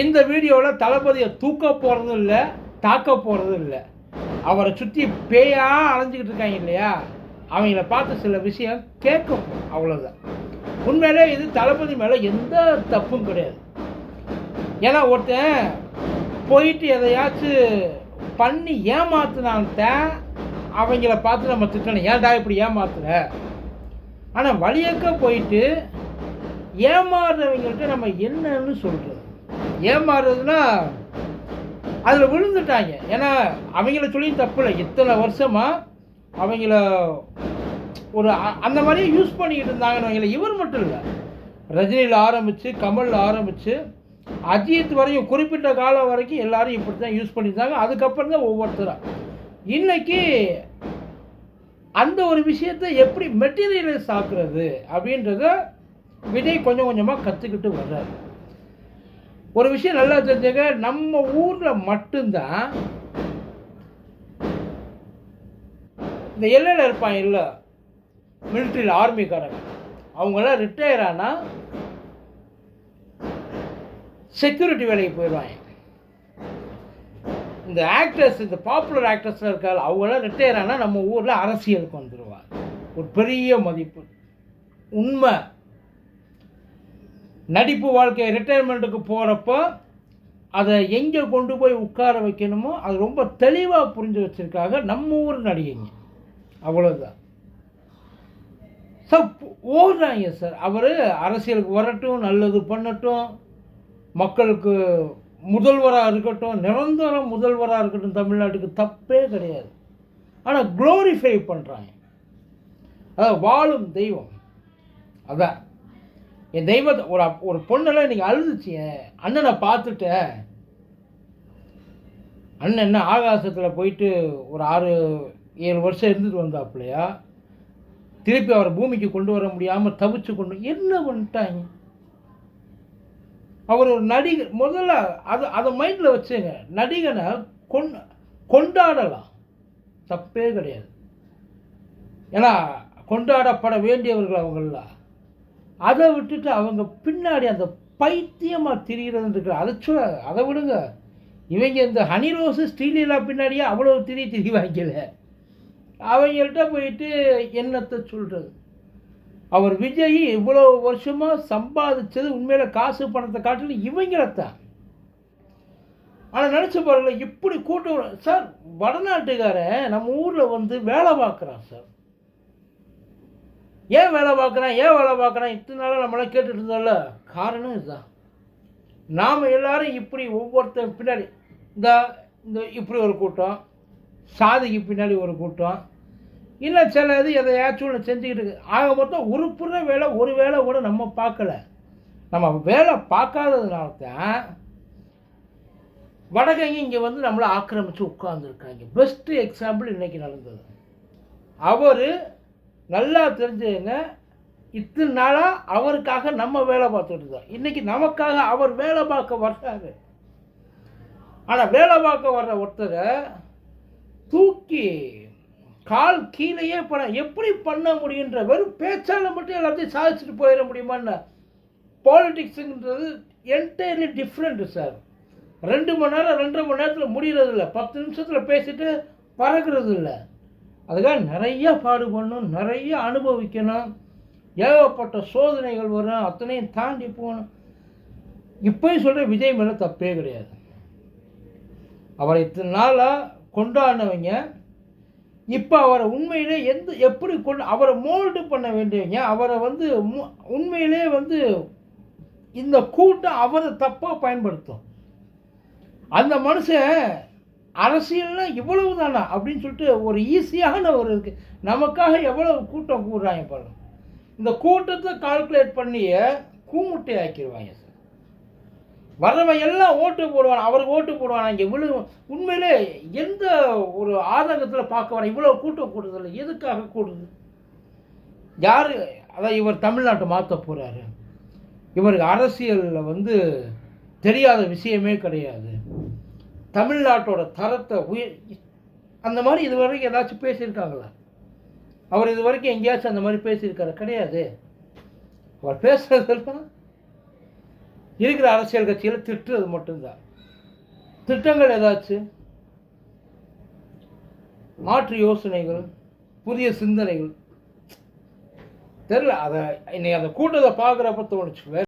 இந்த வீடியோவில் தளபதியை தூக்க போகிறதும் இல்லை தாக்க போகிறதும் இல்லை அவரை சுற்றி பேயாக அலைஞ்சிக்கிட்டு இருக்காங்க இல்லையா? அவங்கள பார்த்து சில விஷயம் கேட்கும் அவ்வளோதான் உண்மையிலே இது தளபதி மேலே எந்த தப்பும் கிடையாது. ஏன்னா ஒருத்தன் போயிட்டு எதையாச்சும் பண்ணி ஏமாத்துனான்தான் அவங்கள பார்த்து நம்ம திட்டணும். ஏன்டா இப்படி ஏமாத்துற? ஆனால் வழியக்க போயிட்டு ஏமாறுறவங்கள்ட்ட நம்ம என்னன்னு சொல்கிறது ஏமாறுறதுன்னா அதில் விழுந்துட்டாங்க. ஏன்னா அவங்கள சொல்லியும் தப்பு இல்லை இத்தனை வருஷமாக அவங்கள ஒரு அந்த மாதிரியே யூஸ் பண்ணிக்கிட்டு இருந்தாங்கன்னு வைங்களேன். இவர் மட்டும் இல்லை. ரஜினியில் ஆரம்பித்து கமலில் ஆரம்பித்து அஜித் வரையும் குறிப்பிட்ட காலம் வரைக்கும் எல்லாரும் இப்படி தான் யூஸ் பண்ணியிருந்தாங்க. அதுக்கப்புறம் தான் ஒவ்வொருத்தராக இன்னைக்கு அந்த ஒரு விஷயத்தை எப்படி மெட்டீரியலைஸ் ஆக்குறது அப்படின்றத விஜய் கொஞ்சம் கொஞ்சமாக கற்றுக்கிட்டு வர்றாரு. ஒரு விஷயம் நல்லா தெரிஞ்சுங்க நம்ம ஊரில் மட்டும்தான் இந்த எல்லையில் இருப்பான் இல்லை மிலிட்ரியில் ஆர்மிக்காரங்க அவங்களாம் ரிட்டையர் ஆனால் செக்யூரிட்டி வேலைக்கு போயிடுவாங்க. இந்த ஆக்டர்ஸ் இந்த பாப்புலர் ஆக்டர்ஸ்லாம் இருக்காங்க அவங்களாம் ரிட்டையர் ஆனால் நம்ம ஊரில் அரசியலுக்கு வந்துடுவாங்க ஒரு பெரிய மதிப்பு. உண்மை. நடிப்பு வாழ்க்கை ரிட்டையர்மெண்ட்டுக்கு போகிறப்போ அதை எங்கே கொண்டு போய் உட்கார வைக்கணுமோ அது ரொம்ப தெளிவாக புரிஞ்சு வச்சுருக்காங்க நம்ம ஊர் நடிகைங்க. அவ்வளோதான் சார் ஓடுறாங்க சார் அவர் அரசியலுக்கு வரட்டும் நல்லது பண்ணட்டும் மக்களுக்கு முதல்வராக இருக்கட்டும் நிரந்தர முதல்வராக இருக்கட்டும் தமிழ்நாட்டுக்கு தப்பே கிடையாது. ஆனால் க்ளோரிஃபை பண்ணுறாங்க அதான் வாழும் தெய்வம். அதான். என் தெய்வத்தை ஒரு ஒரு பொண்ணெல்லாம் இன்றைக்கி அழுதுச்சு. அண்ணனை பார்த்துட்டேன் அண்ணன் என்ன ஆகாசத்தில் போயிட்டு ஒரு ஆறு ஏழு வருஷம் இருந்துட்டு வந்தாப்புலையா? திருப்பி அவரை பூமிக்கு கொண்டு வர முடியாமல் தவிச்சு கொண்டு என்ன பண்ணிட்டாங்க? அவர் ஒரு நடிகர் முதல்ல அதை அதை மைண்டில் வச்சுங்க. நடிகனை கொண் கொண்டாடலாம். தப்பே கிடையாது. ஏன்னா கொண்டாடப்பட வேண்டியவர்கள் அவங்களாம் அதை விட்டுட்டு அவங்க பின்னாடி அந்த பைத்தியமாக திரிகிறதுன்ற அதை சொல்ல அதை விடுங்க. இவங்க இந்த ஹனி ரோஸு ஸ்ரீலீலா பின்னாடியே அவ்வளோ திரி திரி வாங்கல. அவங்கள்ட்ட போயிட்டு என்னத்தை சொல்கிறது அவர் விஜய் இவ்வளோ வருஷமாக சம்பாதிச்சது உண்மையில் காசு பணத்தை காட்டிலும் இவங்களத்தான். ஆனால் நினச்சி பாருங்களேன் இப்படி கூட்டம் வரும். சார் வடநாட்டுக்காரன் நம்ம ஊரில் வந்து வேலை பார்க்குறான் சார். ஏன் வேலை பார்க்குறான்? ஏன் வேலை பார்க்குறான்? இத்தனை நாளாக நம்மளாம் கேட்டுட்டு இருந்தோம்ல? காரணம் இதுதான். நாம் எல்லோரும் இப்படி ஒவ்வொருத்தர் பின்னாடி இந்த இந்த இப்படி ஒரு கூட்டம் சாதிக்கு பின்னாடி ஒரு கூட்டம் இல்லை சில இது எதையாச்சும் ஒன்று செஞ்சுக்கிட்டு இருக்கு. ஆக மொத்தம் உறுப்புற வேலை ஒரு வேலை கூட நம்ம பார்க்கல. நம்ம வேலை பார்க்காததுனால தான் வடகங்க இங்கே வந்து நம்மளை ஆக்கிரமித்து உட்காந்துருக்காங்க பெஸ்ட்டு எக்ஸாம்பிள் இன்றைக்கி நடந்தது. அவர் நல்லா தெரிஞ்சுங்க. இத்தனை நாளாக அவருக்காக நம்ம வேலை பார்த்துட்டு இருக்கோம். இன்றைக்கி நமக்காக அவர் வேலை பார்க்க வர்றாரு. ஆனால் வேலை பார்க்க வர்ற ஒருத்தரை தூக்கி கால் கீழேயே பண்ண எப்படி பண்ண முடியுன்ற வெறும் பேச்சால் மட்டும் எல்லாத்தையும் சாதிச்சுட்டு போயிட முடியுமான்னு. பாலிட்டிக்ஸுங்கிறது என்டையர்லி டிஃப்ரெண்ட்டு சார் ரெண்டு மணி நேரம் ரெண்டரை மணி நேரத்தில் முடிகிறது இல்லை பத்து நிமிஷத்தில் பேசிட்டு பறக்கிறது இல்லை அதுக்காக நிறைய பாடுபடணும் நிறைய அனுபவிக்கணும். ஏகப்பட்ட சோதனைகள் வரும் அத்தனையும் தாண்டி போகணும். இப்போயும் சொல்கிற விஜய் மேலே தப்பே கிடையாது. அவரை இத்தனை நாளாக கொண்டாடினவங்க இப்போ அவரை உண்மையிலே எந்த எப்படி கொண்டு அவரை மோல்டு பண்ண வேண்டியவங்க அவரை வந்து மு- உண்மையிலே வந்து இந்த கூட்டம் அவரை தப்பாக பயன்படுத்தும். அந்த மனுஷன் அரசியல்னா இவ்வளவு தானா அப்படின்னு சொல்லிட்டு ஒரு ஈஸியான ஒரு இருக்கு நமக்காக எவ்வளவு கூட்டம் கூடுறாங்க பாருங்க. இந்த கூட்டத்தை கால்குலேட் பண்ணியே கூமுட்டை ஆக்கிடுவாங்க சார். வர்றவன் எல்லாம் ஓட்டு போடுவான் அவருக்கு ஓட்டு போடுவான் இங்கே இவ்வளவு உண்மையிலே எந்த ஒரு ஆதங்கத்தில் பார்க்க வரேன் இவ்வளோ கூட்டம் கூடுதில்லை எதுக்காக கூடுது? யார் அதான் இவர் தமிழ்நாட்டை மாற்ற போகிறாரு இவருக்கு அரசியலில் வந்து தெரியாத விஷயமே கிடையாது. தமிழ்நாட்டோட தரத்தை உயர் அந்த மாதிரி இது வரைக்கும் ஏதாச்சும் பேசியிருக்காங்களா? அவர் இது வரைக்கும் எங்கேயாச்சும் அந்த மாதிரி பேசியிருக்காரு? கிடையாது. அவர் பேசுகிறதெல்லாம் இருக்கிற அரசியல் கட்சியில் திட்டுறது மட்டும்தான். திட்டங்கள் ஏதாச்சும் மாற்று யோசனைகள் புதிய சிந்தனைகள். தெரில அதை இன்னைக்கு அந்த கூட்டத்தை பார்க்குறப்ப தோணுச்சு.